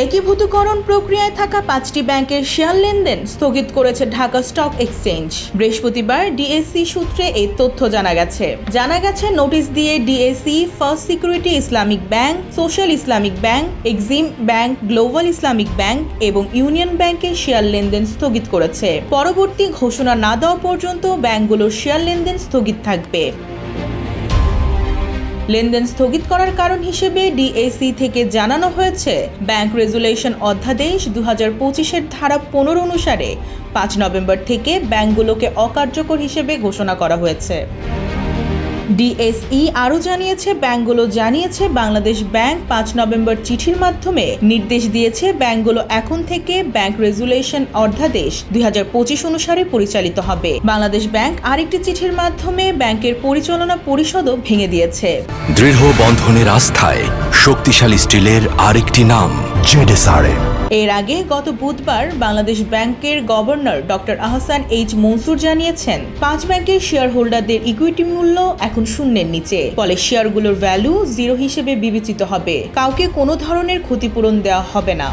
একীভূতকরণ প্রক্রিয়ায় থাকা পাঁচটি ব্যাংকের শেয়ার লেনদেন স্থগিত করেছে ঢাকা স্টক এক্সচেঞ্জ। বৃহস্পতিবার ডিএসসি সূত্রে এই তথ্য জানা গেছে। জানা গেছে, নোটিশ দিয়ে DSE first security Islamic bank, social Islamic bank, Exim bank, global Islamic bank এবং ইউনিয়ন ব্যাংকের শেয়ার লেনদেন স্থগিত করেছে। পরবর্তী ঘোষণা না দেওয়া পর্যন্ত ব্যাংকগুলোর শেয়ার লেনদেন স্থগিত থাকবে। লেনদেন স্থগিত করার কারণ হিসেবে ডিএসি থেকে জানানো হয়েছে, ব্যাংক রেজুলেশন অধ্যাদেশ দু হাজার পঁচিশের ধারা পনেরো অনুসারে পাঁচ নভেম্বর থেকে ব্যাংকগুলোকে অকার্যকর হিসেবে ঘোষণা করা হয়েছে। ডিএসই আরও জানিয়েছে ব্যাংকগুলো জানিয়েছে, বাংলাদেশ ব্যাংক পাঁচ নভেম্বর চিঠির মাধ্যমে নির্দেশ দিয়েছে ব্যাংকগুলো এখন থেকে ব্যাংক রেজুলেশন অধ্যাদেশ দুই অনুসারে পরিচালিত হবে। বাংলাদেশ ব্যাংক আরেকটি চিঠির মাধ্যমে ব্যাংকের পরিচালনা পরিষদও ভেঙে দিয়েছে। দৃঢ় বন্ধনের আস্থায় শক্তিশালী স্টিলের আরেকটি নাম। এর আগে গত বুধবার বাংলাদেশ ব্যাংকের governor doctor Ahsan H Mansur জানিয়েছেন, পাঁচ ব্যাংকের শেয়ার হোল্ডারদের ইকুইটি মূল্য এখন শূন্যের নিচে, ফলে শেয়ারগুলোর ভ্যালু জিরো হিসেবে বিবেচিত হবে। কাউকে কোনো ধরনের ক্ষতিপূরণ দেওয়া হবে না।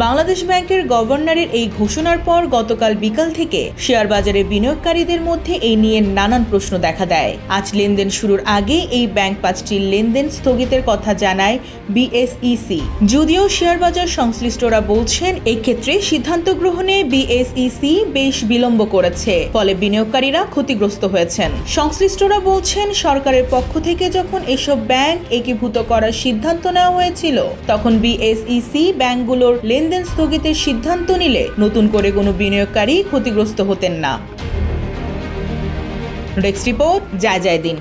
বাংলাদেশ ব্যাংকের গভর্নরের এই ঘোষণার পর গতকাল বিকাল থেকে শেয়ার বাজারে বিনিয়োগকারীদের মধ্যে এই নিয়ে নানান প্রশ্ন দেখা দেয়। আজ লেনদেন শুরুর আগে এই ব্যাংক পাঁচটি লেনদেন স্থগিতের কথা জানায় বিএসইসি যদিও শেয়ার বাজার সংশ্লিষ্টরা বলছেন, এক্ষেত্রে সিদ্ধান্ত গ্রহণে বিএসইসি বেশ বিলম্ব করেছে, ফলে বিনিয়োগকারীরা ক্ষতিগ্রস্ত হয়েছেন। সংশ্লিষ্টরা বলছেন, সরকারের পক্ষ থেকে যখন এসব ব্যাংক একীভূত করার সিদ্ধান্ত নেওয়া হয়েছিল, তখন বিএসইসি ব্যাংকগুলোর লেনদেন স্থগিতের সিদ্ধান্ত নিলে নতুন করে কোনো বিনিয়োগকারী ক্ষতিগ্রস্ত হতেন না। ডেস্ক রিপোর্ট যায় যায় দিন।